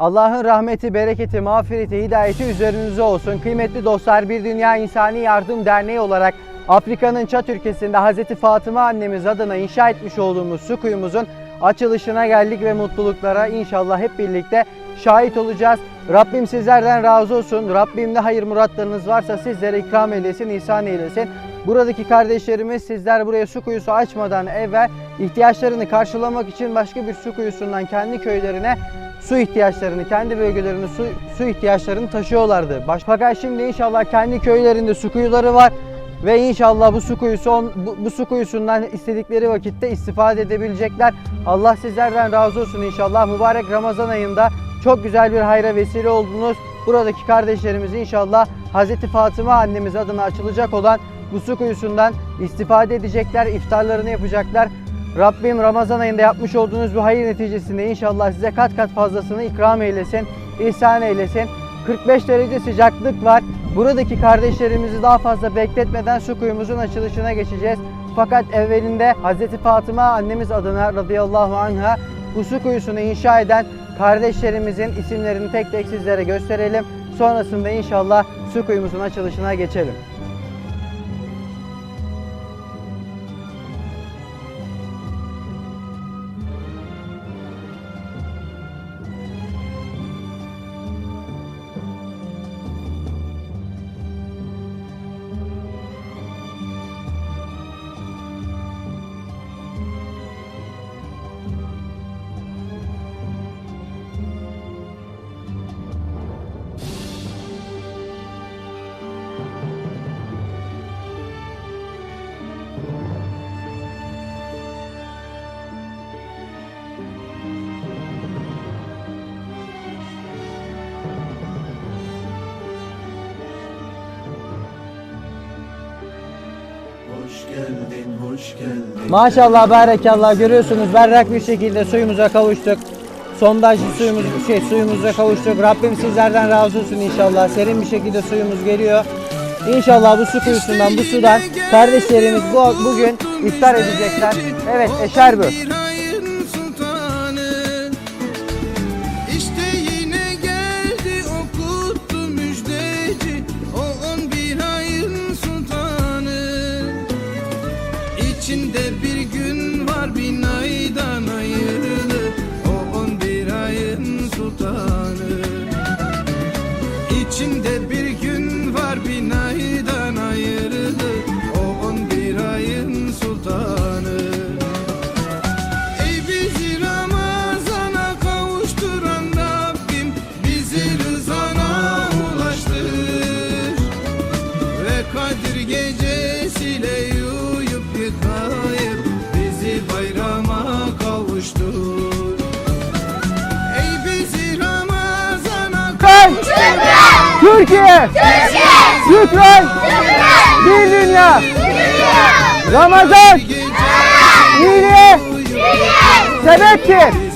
Allah'ın rahmeti, bereketi, mağfireti, hidayeti üzerinize olsun. Kıymetli dostlar bir Dünya İnsani Yardım Derneği olarak Afrika'nın Çat ülkesinde Hazreti Fatıma annemiz adına inşa etmiş olduğumuz su kuyumuzun açılışına geldik ve mutluluklara inşallah hep birlikte şahit olacağız. Rabbim sizlerden razı olsun. Rabbim ne hayır muratlarınız varsa sizlere ikram eylesin, ihsan eylesin. Buradaki kardeşlerimiz sizler buraya su kuyusu açmadan evvel ihtiyaçlarını karşılamak için başka bir su kuyusundan kendi köylerine su ihtiyaçlarını, kendi bölgelerine su, su ihtiyaçlarını taşıyorlardı. Baş, fakat şimdi inşallah kendi köylerinde su kuyuları var ve inşallah bu su kuyusu on- bu, bu su kuyusundan istedikleri vakitte istifade edebilecekler. Allah sizlerden razı olsun inşallah. Mübarek Ramazan ayında çok güzel bir hayra vesile oldunuz. Buradaki kardeşlerimiz inşallah Hazreti Fatıma annemiz adına açılacak olan bu su kuyusundan istifade edecekler, iftarlarını yapacaklar. Rabbim Ramazan ayında yapmış olduğunuz bu hayır neticesinde inşallah size kat kat fazlasını ikram eylesin, ihsan eylesin. 45 derece sıcaklık var. Buradaki kardeşlerimizi daha fazla bekletmeden su kuyumuzun açılışına geçeceğiz. Fakat evvelinde Hazreti Fatıma annemiz adına radıyallahu anha bu su kuyusunu inşa eden kardeşlerimizin isimlerini tek tek sizlere gösterelim. Sonrasında inşallah su kuyumuzun açılışına geçelim. Geldin, hoş geldin. Maşallah barekallah görüyorsunuz berrak bir şekilde suyumuza kavuştuk. Sondajlı suyumuz şey suyumuza kavuştuk. Rabbim sizlerden razı olsun inşallah. Serin bir şekilde suyumuz geliyor. İnşallah bu su kuyusundan, bu sudan kardeşlerimiz bu, bugün iftar edecekler. Evet Eşerbü. Bir kavuştur Ey bizi Ramazan'a Ben Türkiye, Lütfen! Bir dünya! Ramazan! İyiliğe sebeptir.